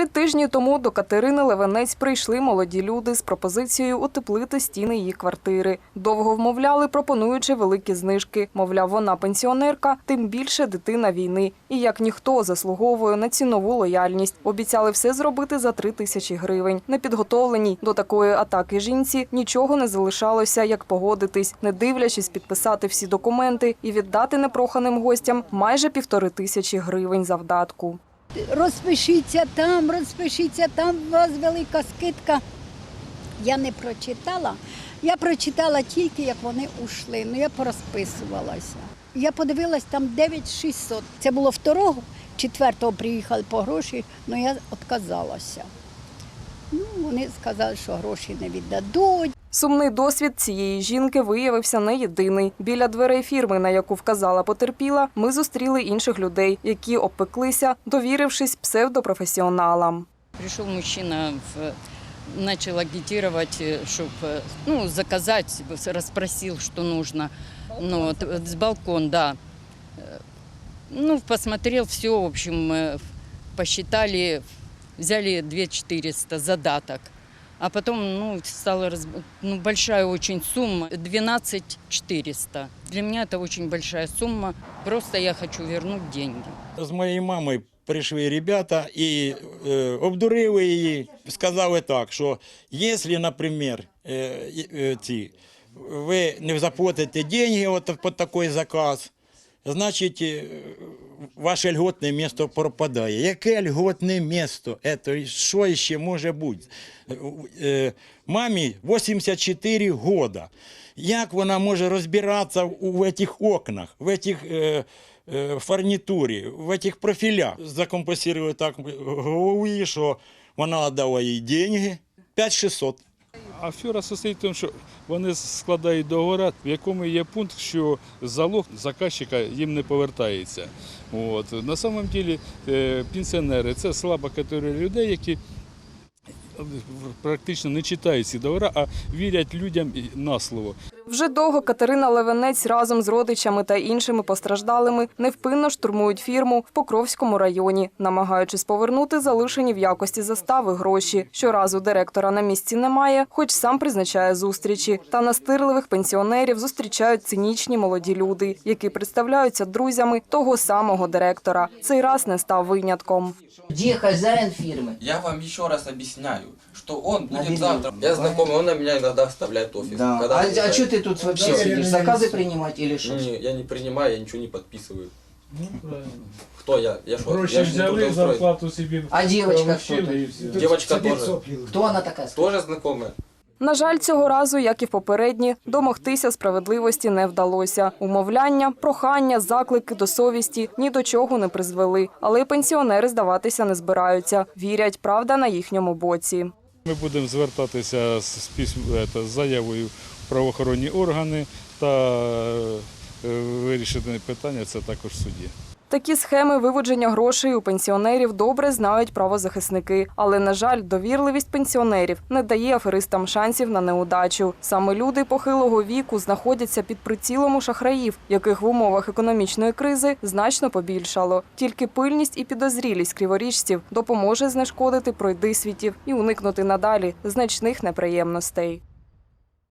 Три тижні тому до Катерини Левенець прийшли молоді люди з пропозицією утеплити стіни її квартири. Довго вмовляли, пропонуючи великі знижки. Мовляв, вона пенсіонерка, тим більше дитина війни. І як ніхто заслуговує на цінову лояльність. Обіцяли все зробити за три тисячі гривень. Непідготовленій до такої атаки жінці нічого не залишалося, як погодитись, не дивлячись підписати всі документи і віддати непроханим гостям майже півтори тисячі гривень завдатку. Розпишіться там, розпишіться там, у вас велика скидка. Я не прочитала. Я прочитала тільки, як вони ушли. Ну я порозписувалася. Я подивилась там 9600. Це було второго, четвертого приїхали по гроші, але я відказалася. Ну, вони сказали, що гроші не віддадуть. Сумний досвід цієї жінки виявився не єдиний. Біля дверей фірми, на яку вказала потерпіла, ми зустріли інших людей, які обпеклися, довірившись псевдопрофесіоналам. Пришел мужчина, в, начал агитировать, чтобы ну, заказать, расспросил, что нужно. Ну, вот, э, с балкон, да. Э, Ну, посмотрел все, в общем, э, посчитали, взяли 2400 задаток. А потом, ну, стала раз- ну, большая очень сумма, 12 400. Для меня это очень большая сумма. Просто я хочу вернуть деньги. З моєю мамою прийшли ребята і е, обдурили її. Сказали так, що якщо, наприклад, е, е, ці, ви не заплатите деньги от, під такий заказ, значить е, ваше льготне місто пропадає. Яке льготне місто? Що ще може бути? Мамі 84 года. Як вона може розбиратися в цих окнах, в цих е, е, в цих профілях? Закомпенсували так що вона дала їй деньги 5600. Афера состоїть в тому, що вони складають договори, в якому є пункт, що залог заказчика їм не повертається. От. На самом деле е, пенсіонери це слаба категорія людей, які практично не читають ці договори, а вірять людям на слово. Вже довго Катерина Левенець разом з родичами та іншими постраждалими невпинно штурмують фірму в Покровському районі, намагаючись повернути залишені в якості застави гроші. Щоразу директора на місці немає, хоч сам призначає зустрічі. Та настирливих пенсіонерів зустрічають цинічні молоді люди, які представляються друзями того самого директора. Цей раз не став винятком. Где хозяин фирмы? Я вам еще раз объясняю, что он будет Набери. завтра. Я знакомый, он на меня иногда оставляет офис. Да. Когда А, а приезжает. что ты тут вообще сидишь? Заказы принимать или что? Не, я не принимаю, я ничего не подписываю. Кто я? Я что? Гроші я ж не взяли, трудоустроен. зарплату собі А девочка получили кто-то? і все. Девочка тоже. Кто она такая? Тоже знакомая. На жаль, цього разу, як і в попередні, домогтися справедливості не вдалося. Умовляння, прохання, заклики до совісті ні до чого не призвели. Але й пенсіонери здаватися не збираються. Вірять, правда на їхньому боці. Ми будемо звертатися з, з, письм, ето, з заявою в правоохоронні органи та е, вирішити питання це також в суді. Такі схеми виводження грошей у пенсіонерів добре знають правозахисники. Але, на жаль, довірливість пенсіонерів не дає аферистам шансів на неудачу. Саме люди похилого віку знаходяться під прицілом у шахраїв, яких в умовах економічної кризи значно побільшало. Тільки пильність і підозрілість криворіжців допоможе знешкодити пройдисвітів і уникнути надалі значних неприємностей.